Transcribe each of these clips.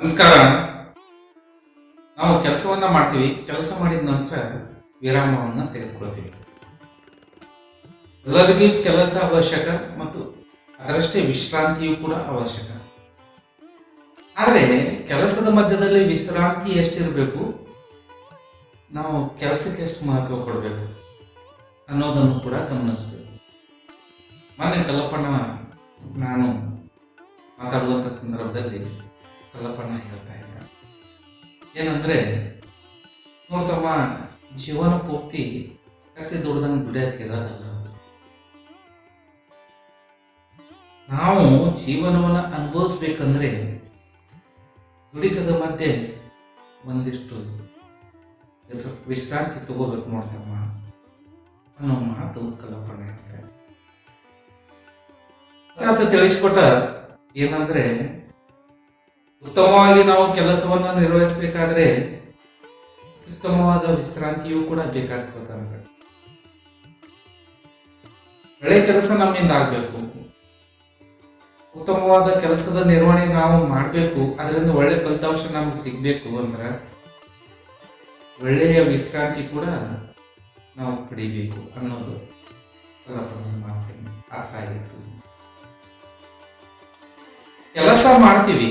ನಮಸ್ಕಾರ. ನಾವು ಕೆಲಸವನ್ನ ಮಾಡ್ತೀವಿ. ಕೆಲಸ ಮಾಡಿದ ನಂತರ ವಿರಾಮವನ್ನು ತೆಗೆದುಕೊಳ್ತೀವಿ ಎಲ್ಲರಿಗೂ ಕೆಲಸ ಅವಶ್ಯಕ ಮತ್ತು ಅದರಷ್ಟೇ ವಿಶ್ರಾಂತಿಯೂ ಕೂಡ ಅವಶ್ಯಕ. ಆದರೆ ಕೆಲಸದ ಮಧ್ಯದಲ್ಲಿ ವಿಶ್ರಾಂತಿ ಎಷ್ಟಿರಬೇಕು? ನಾವು ಕೆಲಸಕ್ಕೆ ಎಷ್ಟು ಮಹತ್ವ ಕೊಡಬೇಕು ಅನ್ನೋದನ್ನು ಕೂಡ ಗಮನಿಸಬೇಕು. ಮೊನ್ನೆ ಕಲ್ಲಪ್ಪಣ್ಣ ನಾನು ಮಾತಾಡುವಂಥ ಸಂದರ್ಭದಲ್ಲಿ ಕಲ್ಲಪ್ಪಣ್ಣ ಹೇಳ್ತಾ ಇದ್ದ ಏನಂದ್ರೆ, ನೋಡ್ತಮ್ಮ, ಜೀವನ ಪೂರ್ತಿ ಕತ್ತೆ ದುಡ್ದಂಗೆ ಬಿಡಕ್ಕಿರೋದಲ್ಲ. ನಾವು ಜೀವನವನ್ನು ಅನುಭವಿಸ್ಬೇಕಂದ್ರೆ ದುಡಿತದ ಮಧ್ಯೆ ಒಂದಿಷ್ಟು ವಿಶ್ರಾಂತಿ ತಗೋಬೇಕು ನೋಡ್ತಮ್ಮ ಅನ್ನೋ ಮಾತು ಕಲ್ಲಪ್ಪಣ್ಣ ಹೇಳ್ತಾರೆ ತಿಳಿಸ್ಕೊಟ್ಟ ಏನಂದ್ರೆ ಉತ್ತಮವಾಗಿ ನಾವು ಕೆಲಸವನ್ನ ನಿರ್ವಹಿಸಬೇಕಾದ್ರೆ ಉತ್ತಮವಾದ ವಿಶ್ರಾಂತಿಯೂ ಕೂಡ ಬೇಕಾಗ್ತದೆ ಅಂತ. ಹಳೆ ಕೆಲಸ ನಮ್ಮಿಂದ ಆಗಬೇಕು. ಉತ್ತಮವಾದ ಕೆಲಸದ ನಿರ್ವಹಣೆ ನಾವು ಮಾಡಬೇಕು, ಅದರಿಂದ ಒಳ್ಳೆ ಫಲಿತಾಂಶ ನಮ್ಗೆ ಸಿಗ್ಬೇಕು ಅಂದ್ರೆ ಒಳ್ಳೆಯ ವಿಶ್ರಾಂತಿ ಕೂಡ ನಾವು ಪಡಿಬೇಕು ಅನ್ನೋದು ಮಾಡ್ತೀನಿ ಅರ್ಥ ಕೆಲಸ ಮಾಡ್ತೀವಿ.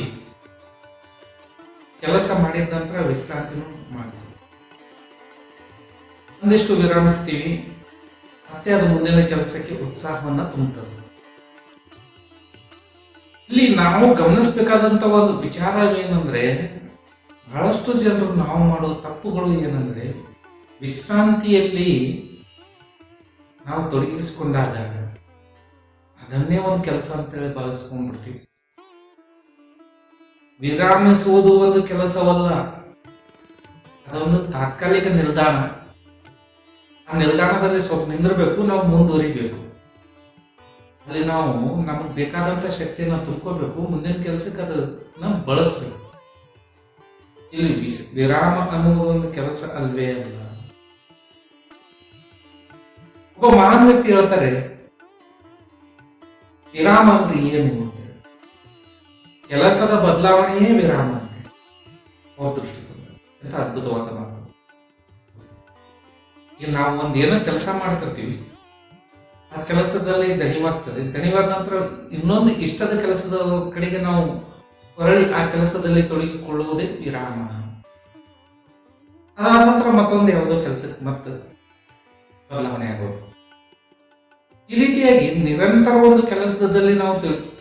ಕೆಲಸ ಮಾಡಿದ ನಂತರ ವಿಶ್ರಾಂತಿನೂ ಮಾಡ್ತೀವಿ. ಒಂದಿಷ್ಟು ವಿರಾಮಿಸ್ತೀವಿ. ಮತ್ತೆ ಅದು ಮುಂದಿನ ಕೆಲಸಕ್ಕೆ ಉತ್ಸಾಹವನ್ನ ತುಂಬುತ್ತದೆ. ಇಲ್ಲಿ ನಾವು ಗಮನಿಸಬೇಕಾದಂತ ಒಂದು ವಿಚಾರವೇನೆಂದರೆ, ಬಹಳಷ್ಟು ಜನರು ನಾವು ಮಾಡೋ ತಪ್ಪುಗಳು ಏನಂದರೆ, ವಿಶ್ರಾಂತಿಯಲ್ಲಿ ನಾವು ತೊಡಗಿಸಿಕೊಂಡಾಗ ಅದನ್ನೇ ಒಂದು ಕೆಲಸ ಅಂತೇಳಿ ಭಾವಿಸ್ಕೊಂಡ್ಬಿಡ್ತೀವಿ. ವಿರಾಮಿಸುವುದು ಒಂದು ಕೆಲಸವಲ್ಲ. ಅದೊಂದು ತಾತ್ಕಾಲಿಕ ನಿಲ್ದಾಣ. ಆ ನಿಲ್ದಾಣದಲ್ಲಿ ಸ್ವಲ್ಪ ನಿಂದಿರಬೇಕು, ನಾವು ಮುಂದುವರಿಬೇಕು. ಅಲ್ಲಿ ನಾವು ನಮಗೆ ಬೇಕಾದಂತ ಶಕ್ತಿಯನ್ನು ತುಂಬ್ಕೋಬೇಕು, ಮುಂದಿನ ಕೆಲಸಕ್ಕೆ ಅದು ನಾವು ಬಳಸ್ಬೇಕು. ಇಲ್ಲಿ ವಿರಾಮ ಅನ್ನುವುದು ಒಂದು ಕೆಲಸ ಅಲ್ವೇ ಅಲ್ಲ. ಒಬ್ಬ ಮಹಾನ್ ವ್ಯಕ್ತಿ ಹೇಳ್ತಾರೆ ವಿರಾಮ ಅಂದ್ರೆ ಏನು? ಕೆಲಸದ ಬದಲಾವಣೆಯೇ ವಿರಾಮ ಅಂತೆ. ಅವ್ರ ದೃಷ್ಟಿಕೋನ. ಎಂತ ಅದ್ಭುತವಾದ ಮಾತು. ಈಗ ನಾವು ಒಂದ್ ಏನೋ ಕೆಲಸ ಮಾಡ್ತಿರ್ತೀವಿ. ಆ ಕೆಲಸದಲ್ಲಿ ದಣಿವಾಗ್ತದೆ. ದಣಿವಾದ ನಂತರ ಇನ್ನೊಂದು ಇಷ್ಟದ ಕೆಲಸದ ಕಡೆಗೆ ನಾವು ಹೊರಳಿ ಆ ಕೆಲಸದಲ್ಲಿ ತೊಡಗಿಕೊಳ್ಳುವುದೇ ವಿರಾಮ. ಅದಾದ ನಂತರ ಮತ್ತೊಂದು ಯಾವುದೋ ಕೆಲಸಕ್ಕೆ ಮತ್ತೆ ಬದಲಾವಣೆ ಆಗೋದು. ಈ ರೀತಿಯಾಗಿ ನಿರಂತರ ಒಂದು ಕೆಲಸದಲ್ಲಿ ನಾವು ತೊ-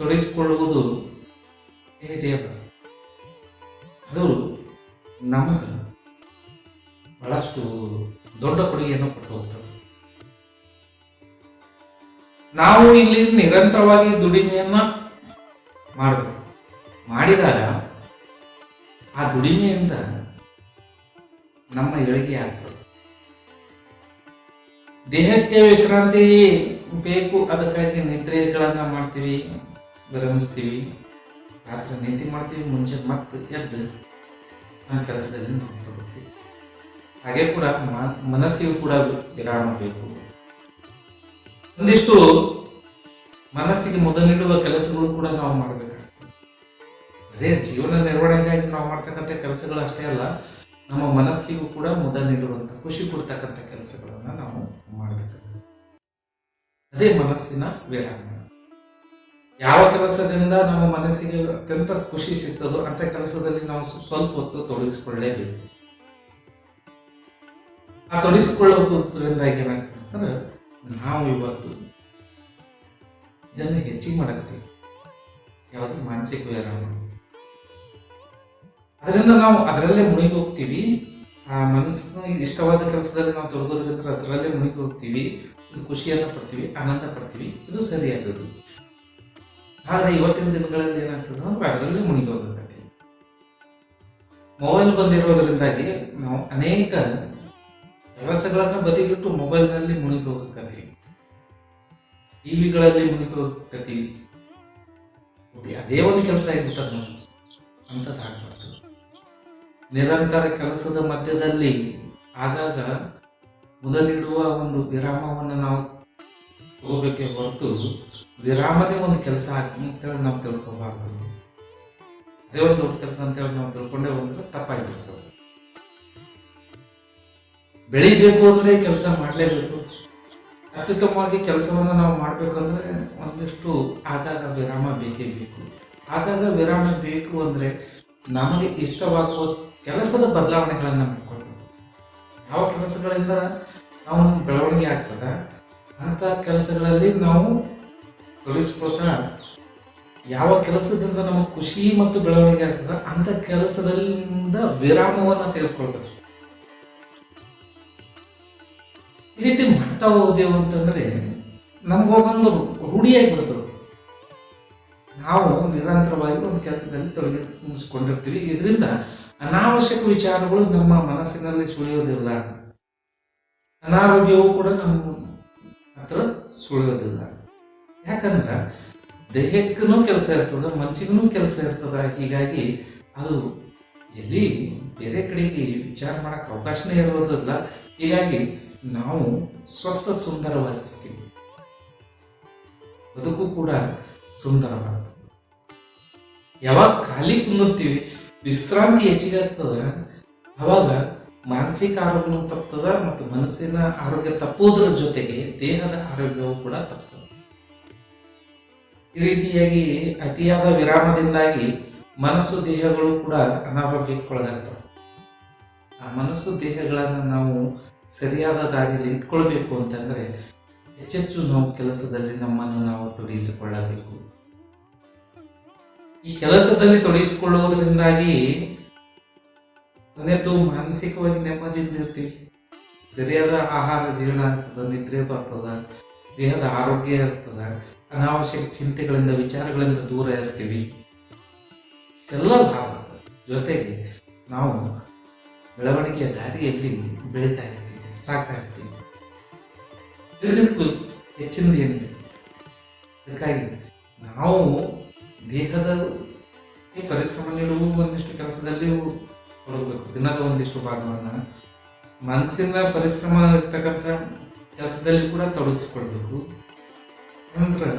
ತೊಡಗಿಸಿಕೊಳ್ಳುವುದು ದೇವ ಅದು ನಮಗೆ ಬಹಳಷ್ಟು ದೊಡ್ಡ ಕೊಡುಗೆಯನ್ನು ಕೊಟ್ಟು ಹೋಗ್ತದೆ. ನಾವು ಇಲ್ಲಿ ನಿರಂತರವಾಗಿ ದುಡಿಮೆಯನ್ನ ಮಾಡಬೇಕು. ಮಾಡಿದಾಗ ಆ ದುಡಿಮೆಯಿಂದ ನಮ್ಮ ಏಳಿಗೆ ಆಗ್ತದೆ. ದೇಹಕ್ಕೆ ವಿಶ್ರಾಂತಿ ಬೇಕು, ಅದಕ್ಕಾಗಿ ನಿದ್ರೆಗಳನ್ನ ಮಾಡ್ತೀವಿ ವಿರಮಿಸ್ತೀವಿ ರಾತ್ರಿ ನಿಂತಿ ಮಾಡ್ತೀವಿ, ಮುಂಚೆ ಮತ್ತೆ ಎದ್ದು ನಮ್ಮ ಕೆಲಸದಲ್ಲಿ ನಾವು ತಗೋತೀವಿ ಹಾಗೆ ಕೂಡ ಮನಸ್ಸಿಗೂ ಕೂಡ ವಿರಾಮ ಬೇಕು. ಒಂದಿಷ್ಟು ಮನಸ್ಸಿಗೆ ಮೊದಲಿಡುವ ಕೆಲಸಗಳು ಕೂಡ ನಾವು ಮಾಡಬೇಕಾಗ್ತದೆ. ಅದೇ ಜೀವನ ನಿರ್ವಹಣೆಗಾಗಿ ನಾವು ಮಾಡ್ತಕ್ಕಂಥ ಕೆಲಸಗಳು ಅಷ್ಟೇ ಅಲ್ಲ, ನಮ್ಮ ಮನಸ್ಸಿಗೂ ಕೂಡ ಮುದ ನೀಡುವಂಥ ಖುಷಿ ಕೊಡ್ತಕ್ಕಂಥ ಕೆಲಸಗಳನ್ನ ನಾವು ಮಾಡಬೇಕಾಗ್ತದೆ. ಅದೇ ಮನಸ್ಸಿನ ವಿರಾಮ. ಯಾವ ಕೆಲಸದಿಂದ ನಮ್ಮ ಮನಸ್ಸಿಗೆ ಅತ್ಯಂತ ಖುಷಿ ಸಿಗ್ತದೋ ಅಂತ ಕೆಲಸದಲ್ಲಿ ನಾವು ಸ್ವ- ಸ್ವಲ್ಪ ಹೊತ್ತು ತೊಡಗಿಸಿಕೊಳ್ಳೇಬೇಕು. ಆ ತೊಡಗಿಸಿಕೊಳ್ಳೋದ್ರಿಂದ ಏನಾಗ್ತದೆ ಅಂದ್ರೆ ನಾವು ಇವತ್ತು ಇದನ್ನು ಹೆಚ್ಚಿಗೆ ಮಾಡಕತ್ತೀವಿ. ಯಾವುದು ಮಾನಸಿಕ ವ್ಯಾಯಾಮ. ಅದರಿಂದ ನಾವು ಅದರಲ್ಲೇ ಮುಳುಗಿ ಹೋಗ್ತೀವಿ ಆ ಮನಸ್ಸಿನ ಇಷ್ಟವಾದ ಕೆಲಸದಲ್ಲಿ ನಾವು ತೊಡಗೋದ್ರಿಂದ ಅದರಲ್ಲೇ ಮುಳುಗಿ ಹೋಗ್ತೀವಿ ಖುಷಿಯನ್ನ ಪಡ್ತೀವಿ, ಆನಂದ ಪಡ್ತೀವಿ. ಇದು ಸರಿಯಾಗದು ಆದ್ರೆ ಇವತ್ತಿನ ದಿನಗಳಲ್ಲಿ ಏನಾಗ್ತದೆ ಅಂದ್ರೆ ಅದರಲ್ಲೇ ಮುಳುಗಿ ಹೋಗ್ಬೇಕಾಗ್ತೀವಿ ಮೊಬೈಲ್ ಬಂದಿರೋದ್ರಿಂದಾಗಿ ನಾವು ಅನೇಕ ಕೆಲಸಗಳನ್ನ ಬದಿಗಿಟ್ಟು ಮೊಬೈಲ್ನಲ್ಲಿ ಮುಳುಗಿ ಟಿ ಟಿವಿಗಳಲ್ಲಿ ಮುಳುಗಿ ಹೋಗಕತ್ತೀವಿ ಮತ್ತೆ ಅದೇ ಒಂದು ಕೆಲಸ ನಾವು ಅಂತದ್ದು ಆಗ್ಬಾರ್ದು ನಿರಂತರ ಕೆಲಸದ ಮಧ್ಯದಲ್ಲಿ ಆಗಾಗ ಮೊದಲಿಡುವ ಒಂದು ವಿರಾಮವನ್ನು ನಾವು ಹೋಗಬೇಕೆ ಹೊರತು ವಿರಾಮನೇ ಒಂದು ಕೆಲಸ ಅಂತೇಳಿ ನಾವು ತಿಳ್ಕೊಬಾರ್ದು. ಒಂದು ದೊಡ್ಡ ಕೆಲಸ ಅಂತೇಳಿ ನಾವು ತಿಳ್ಕೊಂಡೇ ಹೋದ್ರೆ ತಪ್ಪಾಗಿರ್ತದೆ ಬೆಳಿಬೇಕು ಅಂದ್ರೆ ಕೆಲಸ ಮಾಡಲೇಬೇಕು. ಅತ್ಯುತ್ತಮವಾಗಿ ಕೆಲಸವನ್ನು ನಾವು ಮಾಡಬೇಕಂದ್ರೆ ಒಂದಿಷ್ಟು ಆಗಾಗ ವಿರಾಮ ಬೇಕೇ ಬೇಕು. ಆಗಾಗ ವಿರಾಮ ಬೇಕು ಅಂದರೆ ನಮಗೆ ಇಷ್ಟವಾಗುವ ಕೆಲಸದ ಬದಲಾವಣೆಗಳನ್ನು ಮಾಡ್ಕೊಳ್ಬೇಕು. ಯಾವ ಕೆಲಸಗಳಿಂದ ನಾವು ಬೆಳವಣಿಗೆ ಆಗ್ತದ? ಅಂಥ ಕೆಲಸಗಳಲ್ಲಿ ನಾವು ತೊಡಗಿಸ್ಕೊಳ್ತಾ ಯಾವ ಕೆಲಸದಿಂದ ನಮಗೆ ಖುಷಿ ಮತ್ತು ಬೆಳವಣಿಗೆ ಆಗ್ತದ ಅಂಥ ಕೆಲಸದಿಂದ ವಿರಾಮವನ್ನು ತೆಗೆದುಕೊಳ್ಬೇಕು. ಈ ರೀತಿ ಮಾಡ್ತಾ ಹೋದೆವು ಅಂತಂದ್ರೆ ನಮಗೊಂದೊಂದು ರೂಢಿಯಾಗಿ ಬರ್ತದೆ ನಾವು ನಿರಂತರವಾಗಿ ಒಂದು ಕೆಲಸದಲ್ಲಿ ತೊಡಗಿಸಿಕೊಂಡಿರ್ತೀವಿ ಇದರಿಂದ ಅನಾವಶ್ಯಕ ವಿಚಾರಗಳು ನಮ್ಮ ಮನಸ್ಸಿನಲ್ಲಿ ಸುಳಿಯೋದಿಲ್ಲ. ಅನಾರೋಗ್ಯವೂ ಕೂಡ ನಮ್ಮ ಹತ್ರ ಸುಳಿಯೋದಿಲ್ಲ. ಯಾಕಂದ್ರೆ ದೇಹಕ್ಕೂ ಕೆಲಸ ಇರ್ತದ, ಮನಸ್ಸಿಗೂ ಕೆಲಸ ಇರ್ತದ, ಹೀಗಾಗಿ ಅದು ಎಲ್ಲಿ ಬೇರೆ ಕಡೆಗೆ ವಿಚಾರ ಮಾಡಕ್ ಅವಕಾಶನೇ ಇರೋದಿಲ್ಲ. ಹೀಗಾಗಿ ನಾವು ಸ್ವಸ್ಥ ಸುಂದರವಾಗಿರ್ತೀವಿ. ಬದುಕು ಕೂಡ ಸುಂದರವಾಗ್ತದೆ. ಯಾವಾಗ ಖಾಲಿ ಕುಂದಿರ್ತೀವಿ, ವಿಶ್ರಾಂತಿ ಹೆಚ್ಚಿಗೆ ಆಗ್ತದ, ಅವಾಗ ಮಾನಸಿಕ ಆರೋಗ್ಯನೂ ತಪ್ತದ, ಮತ್ತು ಮನಸ್ಸಿನ ಆರೋಗ್ಯ ತಪ್ಪುವುದರ ಜೊತೆಗೆ ದೇಹದ ಆರೋಗ್ಯವೂ ಕೂಡ ತಪ್ತದೆ. ಈ ರೀತಿಯಾಗಿ ಅತಿಯಾದ ವಿರಾಮದಿಂದಾಗಿ ಮನಸ್ಸು ದೇಹಗಳು ಕೂಡ ಅನಾರೋಗ್ಯಕ್ಕೊಳಗಾಗ್ತವೆ. ಆ ಮನಸ್ಸು ದೇಹಗಳನ್ನು ನಾವು ಸರಿಯಾದ ದಾರಿಯಲ್ಲಿ ಇಟ್ಕೊಳ್ಬೇಕು ಅಂತಂದರೆ ಹೆಚ್ಚೆಚ್ಚು ನಾವು ಕೆಲಸದಲ್ಲಿ ನಮ್ಮನ್ನು ನಾವು ತೊಡಗಿಸಿಕೊಳ್ಳಬೇಕು. ಈ ಕೆಲಸದಲ್ಲಿ ತೊಡಗಿಸಿಕೊಳ್ಳುವುದರಿಂದಾಗಿ ಕೊನೆತು ಮಾನಸಿಕವಾಗಿ ನೆಮ್ಮದಿಯಿಂದ ಇರ್ತೀವಿ ಸರಿಯಾದ ಆಹಾರ ಜೀರ್ಣ ಆಗ್ತದ, ನಿದ್ರೆ ಬರ್ತದ. ದೇಹದ ಆರೋಗ್ಯ ಇರ್ತದೆ, ಅನಾವಶ್ಯಕ ಚಿಂತೆಗಳಿಂದ, ವಿಚಾರಗಳಿಂದ ದೂರ ಇರ್ತೀವಿ. ಎಲ್ಲ ಲಾಭ ಜೊತೆಗೆ ನಾವು ಬೆಳವಣಿಗೆಯ ದಾರಿಯಲ್ಲಿ ಬೆಳೀತಾ ಇರ್ತೀವಿ, ಸಾಕ್ತಾ ಇರ್ತೀವಿ. ಇದಕ್ಕಿಂತಲೂ ಹೆಚ್ಚಿನದು ಅದಕ್ಕಾಗಿ ನಾವು ದೇಹದ ಪರಿಶ್ರಮ ನೀಡುವ ಒಂದಿಷ್ಟು ಕೆಲಸದಲ್ಲಿ ಹೊರಗಬೇಕು ದಿನದ ಒಂದಿಷ್ಟು ಭಾಗವನ್ನು ಮನಸ್ಸಿನ ಪರಿಶ್ರಮ ಇರ್ತಕ್ಕಂಥ ಕೆಲಸದಲ್ಲಿ ಕೂಡ ತೊಡಗಿಸ್ಕೊಳ್ಬೇಕು. ನಂತರ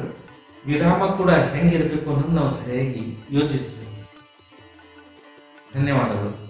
ವಿರಾಮ ಕೂಡ ಹೆಂಗಿರಬೇಕು ಅನ್ನೋದು ನಾವು ಸರಿಯಾಗಿ ಯೋಚಿಸಬೇಕು. ಧನ್ಯವಾದಗಳು.